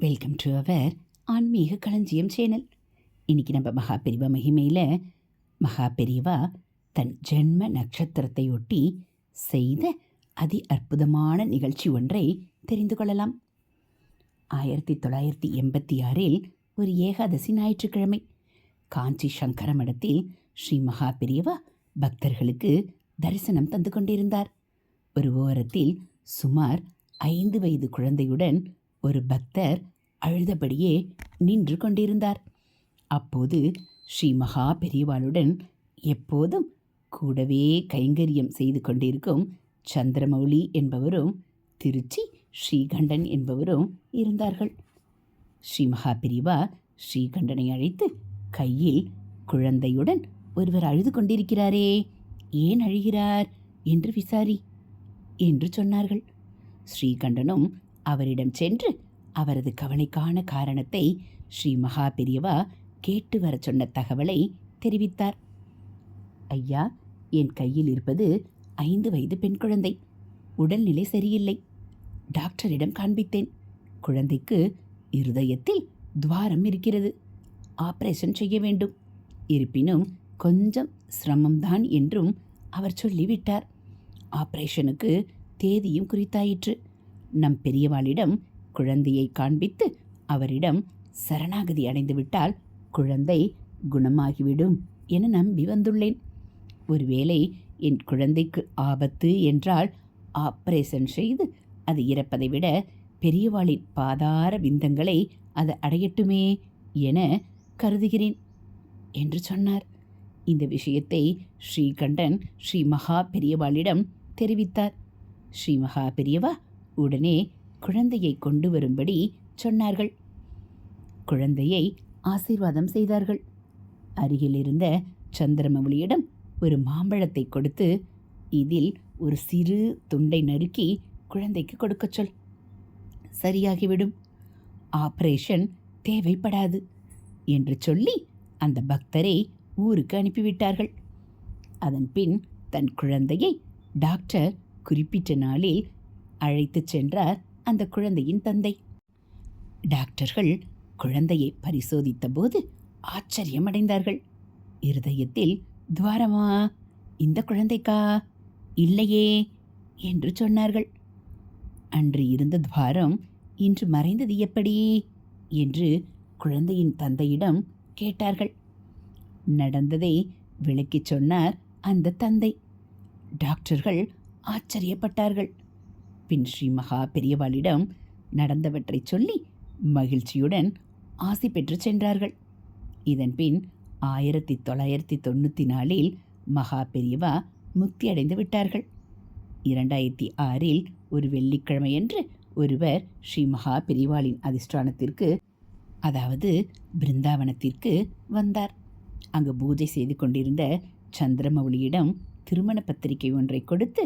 Welcome to our ஆன்மீக களஞ்சியம் channel இன்றைக்கி நம்ம மகா பெரிவா மகிமையில் மகா பெரியவா தன் ஜென்ம நட்சத்திரத்தை ஒட்டி செய்த அதி அற்புதமான நிகழ்ச்சி ஒன்றை தெரிந்து கொள்ளலாம். ஆயிரத்தி தொள்ளாயிரத்தி எண்பத்தி ஆறில் ஒரு ஏகாதசி ஞாயிற்றுக்கிழமை. காஞ்சி சங்கர மடத்தில் ஸ்ரீ மகா பெரியவா பக்தர்களுக்கு தரிசனம் தந்து கொண்டிருந்தார். ஒரு ஓரத்தில் சுமார் ஐந்து வயது குழந்தையுடன் ஒரு பக்தர் அழுதபடியே நின்று கொண்டிருந்தார். அப்போது ஸ்ரீ மகா பெரியவாளுடன் எப்போதும் கூடவே கைங்கரியம் செய்து கொண்டிருக்கும் சந்திரமௌலி என்பவரும் திருச்சி ஸ்ரீகண்டன் என்பவரும் இருந்தார்கள். ஸ்ரீ மகா பிரிவா ஸ்ரீகண்டனை அழைத்து கையில் குழந்தையுடன் ஒருவர் அழுது கொண்டிருக்கிறாரே ஏன் அழுகிறார்? என்று விசாரி என்று சொன்னார்கள். ஸ்ரீகண்டனும் அவரிடம் சென்று அவரது கவலைக்கான காரணத்தை ஸ்ரீ மகா பெரியவா கேட்டு வரச் சொன்ன தகவலை தெரிவித்தார். ஐயா என் கையில் இருப்பது ஐந்து வயது பெண் குழந்தை. உடல்நிலை சரியில்லை. டாக்டரிடம் காண்பித்தேன். குழந்தைக்கு இருதயத்தில் துவாரம் இருக்கிறது. ஆபரேஷன் செய்ய வேண்டும். இருப்பினும் கொஞ்சம் சிரமம்தான் என்றும் அவர் சொல்லிவிட்டார். ஆபரேஷனுக்கு தேதியும் குறித்தாயிற்று. நம் பெரியவாளிடம் குழந்தையை காண்பித்து அவரிடம் சரணாகதி அடைந்துவிட்டால் குழந்தை குணமாகிவிடும் என நம்பி வந்துள்ளேன். ஒருவேளை என் குழந்தைக்கு ஆபத்து என்றால் ஆப்ரேஷன் செய்து அது இறப்பதை விட பெரியவாளின் பாதார விந்தங்களை அது அடையட்டுமே என கருதுகிறேன் என்று சொன்னார். இந்த விஷயத்தை ஸ்ரீகண்டன் ஸ்ரீ மகா பெரியவாளிடம் தெரிவித்தார். ஸ்ரீ மகா பெரியவா உடனே குழந்தையை கொண்டு வரும்படி சொன்னார்கள். குழந்தையை ஆசீர்வாதம் செய்தார்கள். அருகில் இருந்த சந்திரமௌலியிடம் ஒரு மாம்பழத்தை கொடுத்து இதில் ஒரு சிறு துண்டை நறுக்கி குழந்தைக்கு கொடுக்கச் சொல். சரியாகிவிடும். ஆபரேஷன் தேவைப்படாது என்று சொல்லி அந்த பக்தரை ஊருக்கு அனுப்பிவிட்டார்கள். அதன் பின் தன் குழந்தையை டாக்டர் குறிப்பிட்ட நாளில் அழைத்துச் சென்றார் அந்த குழந்தையின் தந்தை. டாக்டர்கள் குழந்தையை பரிசோதித்த போது ஆச்சரியமடைந்தார்கள். இருதயத்தில் துவாரமா இந்த குழந்தைக்கா? இல்லையே என்று சொன்னார்கள். அன்று இருந்த துவாரம் இன்று மறைந்தது எப்படி? என்று குழந்தையின் தந்தையிடம் கேட்டார்கள். நடந்ததை விளக்கிச் சொன்னார் அந்த தந்தை. டாக்டர்கள் ஆச்சரியப்பட்டார்கள். பின் ஸ்ரீ மகா பெரியவாளிடம் நடந்தவற்றை சொல்லி மகிழ்ச்சியுடன் ஆசி பெற்று சென்றார்கள். இதன் பின் ஆயிரத்தி தொள்ளாயிரத்தி தொண்ணூற்றி நாலில் மகா பெரியவா முக்தி அடைந்து விட்டார்கள். இரண்டாயிரத்தி ஆறில் ஒரு வெள்ளிக்கிழமையன்று ஒருவர் ஸ்ரீ மகா பெரியவாளின் அதிஷ்டானத்திற்கு அதாவது பிருந்தாவனத்திற்கு வந்தார். அங்கு பூஜை செய்து கொண்டிருந்த சந்திரமௌலியிடம் திருமண பத்திரிகை ஒன்றை கொடுத்து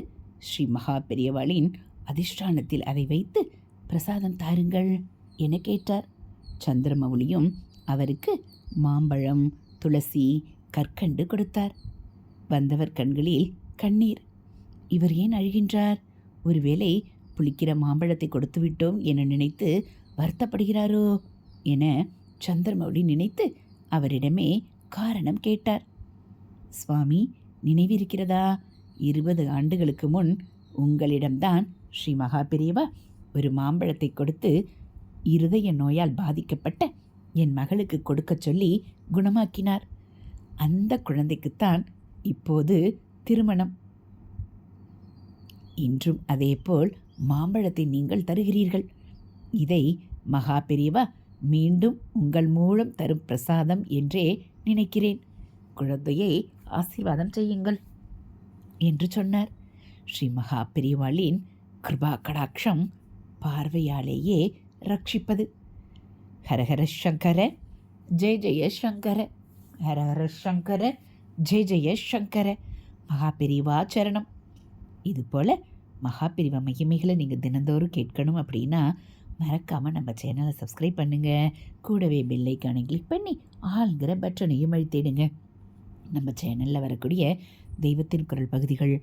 ஸ்ரீ மகா பெரியவாளின் அதிஷ்டானத்தில் அதை வைத்து பிரசாதம் தாருங்கள் என கேட்டார். சந்திரமௌலியும் அவருக்கு மாம்பழம் துளசி கற்கண்டு கொடுத்தார். வந்தவர் கண்களில் கண்ணீர். இவர் ஏன் அழுகின்றார்? ஒருவேளை புளிக்கிற மாம்பழத்தை கொடுத்துவிட்டோம் என நினைத்து வருத்தப்படுகிறாரோ என சந்திரமௌலி நினைத்து அவரிடமே காரணம் கேட்டார். சுவாமி நினைவிருக்கிறதா? இருபது ஆண்டுகளுக்கு முன் உங்களிடம்தான் ஸ்ரீ மகா பெரியவா ஒரு மாம்பழத்தை கொடுத்து இருதய நோயால் பாதிக்கப்பட்ட என் மகளுக்கு கொடுக்கச் சொல்லி குணமாக்கினார். அந்த குழந்தைக்குத்தான் இப்போது திருமணம். இன்றும் அதேபோல் மாம்பழத்தை நீங்கள் தருகிறீர்கள். இதை மகா பெரியவா மீண்டும் உங்கள் மூலம் தரும் பிரசாதம் என்றே நினைக்கிறேன். குழந்தையை ஆசீர்வாதம் செய்யுங்கள் என்று சொன்னார். ஸ்ரீ மகா பெரியவாளின் கிருபா கடாட்சம் பார்வையாலேயே ரட்சிப்பது. ஹரஹர சங்கர ஜெய ஜெய சங்கர. ஹரஹர சங்கர ஜெய ஜெய சங்கர. மகா சரணம். இது போல் மகா மகிமைகளை நீங்கள் தினந்தோறும் கேட்கணும் அப்படின்னா மறக்காமல் நம்ம சேனலை சப்ஸ்கிரைப் பண்ணுங்கள் கூடவே பெல்லைக்கானை கிளிக் பண்ணி ஆளுங்கிற பட்டனையும் அழுத்திடுங்க. நம்ம சேனலில் வரக்கூடிய தெய்வத்தின் குரல் பகுதிகள்